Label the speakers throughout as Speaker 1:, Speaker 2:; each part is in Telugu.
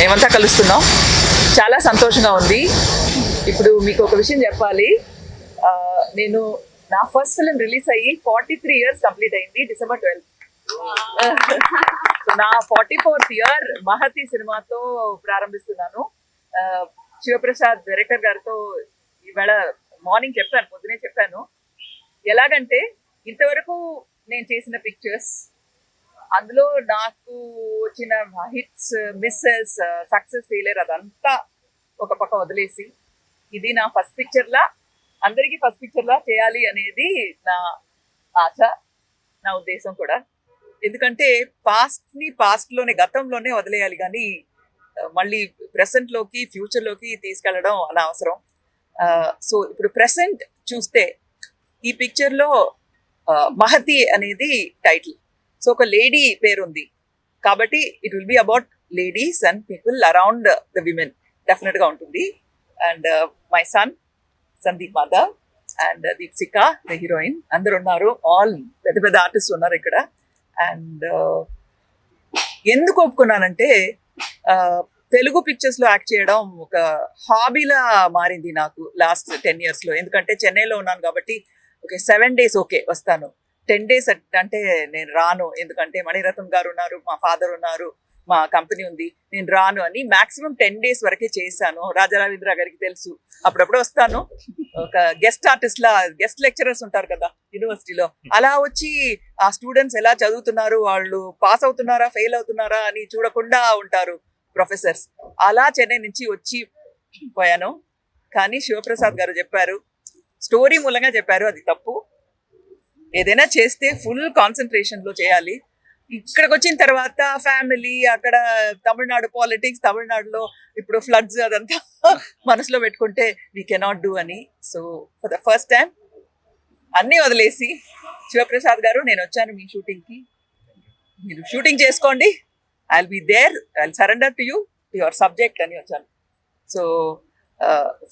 Speaker 1: మేమంతా కలుస్తున్నాం. చాలా సంతోషంగా ఉంది. ఇప్పుడు మీకు ఒక విషయం చెప్పాలి. నేను నా ఫస్ట్ ఫిలిం రిలీజ్ అయ్యి ఫార్టీ త్రీ ఇయర్స్ కంప్లీట్ అయింది డిసెంబర్ ట్వెల్త్ నా ఫార్టీ ఫోర్త్ ఇయర్ మహతి సినిమాతో ప్రారంభిస్తున్నాను. శివప్రసాద్ డైరెక్టర్ గారితో ఈవేళ మార్నింగ్ చెప్పాను పొద్దునే చెప్పాను. ఎలాగంటే ఇంతవరకు నేను చేసిన పిక్చర్స్ అందులో నాకు వచ్చిన హిట్స్ మిస్సెస్ సక్సెస్ ఫెయిలియర్ అదంతా ఒక పక్క వదిలేసి ఇది నా ఫస్ట్ పిక్చర్లా అందరికీ ఫస్ట్ పిక్చర్లా చేయాలి అనేది నా ఆశ నా ఉద్దేశం కూడా. ఎందుకంటే పాస్ట్ని పాస్ట్లోనే గతంలోనే వదిలేయాలి కానీ మళ్ళీ ప్రెసెంట్లోకి తీసుకెళ్ళడం లోకి అలా అవసరం. సో ఇప్పుడు ప్రెసెంట్ చూస్తే ఈ పిక్చర్లో మహతి అనేది టైటిల్. సో ఒక లేడీ పేరు ఉంది కాబట్టి it will be about ladies and people around the women డెఫినెట్గా ఉంటుంది. And my son Sandeep Madhav and Deepsika the heroine అందరు ఉన్నారు. ఆల్ పెద్ద పెద్ద ఆర్టిస్ట్ ఉన్నారు ఇక్కడ. అండ్ uh, ఎందుకు ఒప్పుకున్నానంటే uh, తెలుగు పిక్చర్స్లో యాక్ట్ చేయడం ఒక హాబీలా మారింది నాకు లాస్ట్ టెన్ ఇయర్స్లో ఎందుకంటే చెన్నైలో ఉన్నాను కాబట్టి ఓకే సెవెన్ డేస్ ఓకే వస్తాను. టెన్ డేస్ అంటే నేను రాను. ఎందుకంటే మణిరత్నం గారు ఉన్నారు మా ఫాదర్ ఉన్నారు మా కంపెనీ ఉంది నేను రాను అని మాక్సిమం టెన్ డేస్ వరకే చేశాను. రాజా గారికి తెలుసు. అప్పుడప్పుడు వస్తాను. ఒక గెస్ట్ ఆర్టిస్ట్ లా గెస్ట్ లెక్చరర్స్ ఉంటారు కదా యూనివర్సిటీలో అలా వచ్చి ఆ స్టూడెంట్స్ ఎలా చదువుతున్నారు? వాళ్ళు పాస్ అవుతున్నారా? ఫెయిల్ అవుతున్నారా? అని చూడకుండా ఉంటారు ప్రొఫెసర్స్ అలా చెన్నై నుంచి వచ్చి పోయాను. కానీ శివప్రసాద్ గారు చెప్పారు స్టోరీ మూలంగా చెప్పారు అది తప్పు. ఏదైనా చేస్తే ఫుల్ కాన్సన్ట్రేషన్లో చేయాలి. ఇక్కడికి వచ్చిన తర్వాత ఫ్యామిలీ అక్కడ తమిళనాడు పాలిటిక్స్ తమిళనాడులో ఇప్పుడు ఫ్లడ్స్ అదంతా మనసులో పెట్టుకుంటే వీ కెనాట్ డూ అని. So for the first time అన్నీ వదిలేసి శివప్రసాద్ గారు నేను వచ్చాను మీ షూటింగ్కి మీరు షూటింగ్ చేసుకోండి. I be there I surrender to you your subject అని వచ్చాను. సో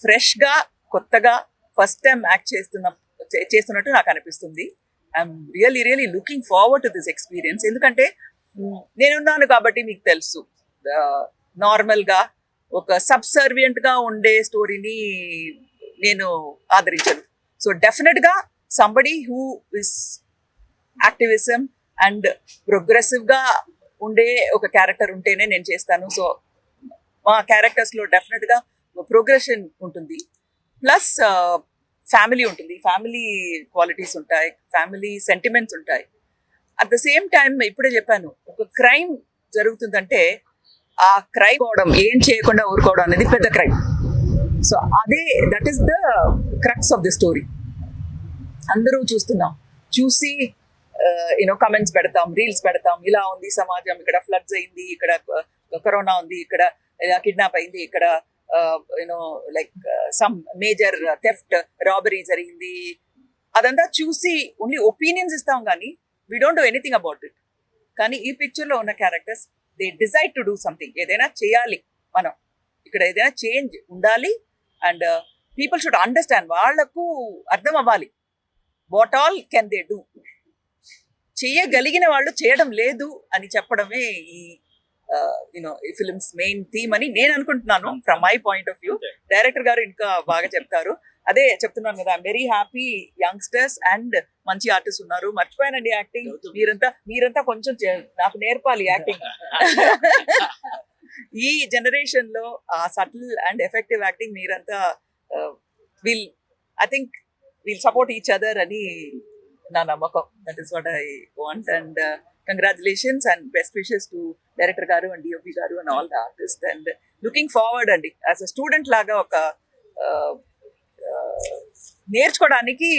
Speaker 1: ఫ్రెష్గా కొత్తగా ఫస్ట్ టైం యాక్ట్ చేస్తున్న చే- చేస్తున్నట్టు నాకు అనిపిస్తుంది. I'm really really looking forward to this experience ఎందుకంటే నేనున్నాను కాబట్టి మీకు తెలుసు. నార్మల్గా ఒక సబ్సర్వియంట్గా ఉండే స్టోరీని నేను ఆదరించను. సో డెఫినెట్గా somebody who is activism and ప్రోగ్రెసివ్గా ఉండే ఒక క్యారెక్టర్ ఉంటేనే నేను చేస్తాను. సో మా క్యారెక్టర్స్లో డెఫినెట్గా ప్రోగ్రెషన్ ఉంటుంది. ప్లస్ ఫ్యామిలీ ఉంటుంది. ఫ్యామిలీ క్వాలిటీస్ ఉంటాయి. ఫ్యామిలీ సెంటిమెంట్స్ ఉంటాయి. అట్ ద సేమ్ టైం ఇప్పుడే చెప్పాను ఒక క్రైమ్ జరుగుతుందంటే ఆ క్రైమ్ అవడం ఏం చేయకుండా ఊరుకోవడం అనేది పెద్ద క్రైమ్. సో అదే that is the crux of the story అందరూ చూస్తున్నాం. చూసి uh, యూనో కమెంట్స్ పెడతాం రీల్స్ పెడతాం. ఇలా ఉంది సమాజం ఇక్కడ ఫ్లడ్స్ అయింది ఇక్కడ uh, కరోనా ఉంది ఇక్కడ ఇలా కిడ్నాప్ అయింది ఇక్కడ you know like some major theft robbery జరిగింది. అదంతా చూసి ఓన్లీ ఒపీనియన్స్ ఇస్తాం కానీ we don't do anything about it కానీ ఈ పిక్చర్లో ఉన్న characters they decide to do something ఏదైనా చేయాలి మనం. ఇక్కడ ఏదైనా చేంజ్ ఉండాలి అండ్ పీపుల్ షుడ్ అండర్స్టాండ్ వాళ్ళకు అర్థం అవ్వాలి. What all can they do చేయగలిగిన వాళ్ళు చేయడం లేదు అని చెప్పడమే ఈ యూనో ఈ ఫిల్మ్స్ మెయిన్ థీమ్ అని నేను అనుకుంటున్నాను from my point of view director గారు ఇంకా బాగా చెప్తారు. అదే చెప్తున్నాను కదా వెరీ హ్యాపీ యంగ్స్టర్స్ అండ్ మంచి ఆర్టిస్ట్ ఉన్నారు. మర్చిపోయానండి యాక్టింగ్ మీరంతా మీరంతా కొంచెం నాకు నేర్పాలి యాక్టింగ్ ఈ జనరేషన్లో ఆ సటిల్ అండ్ ఎఫెక్టివ్ యాక్టింగ్ మీరంతా will I think will support each other అని నా నమ్మకం. That is what I want and congratulations and best wishes to director గారు అండ్ డిఓపి గారు and all the artist and looking forward అండి. యాజ్ అ స్టూడెంట్ లాగా ఒక నేర్చుకోవడానికి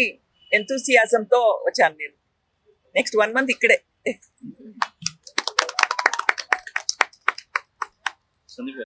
Speaker 1: ఎంతూసియాజంతో వచ్చాను నేను. నెక్స్ట్ వన్ మంత్ ఇక్కడే.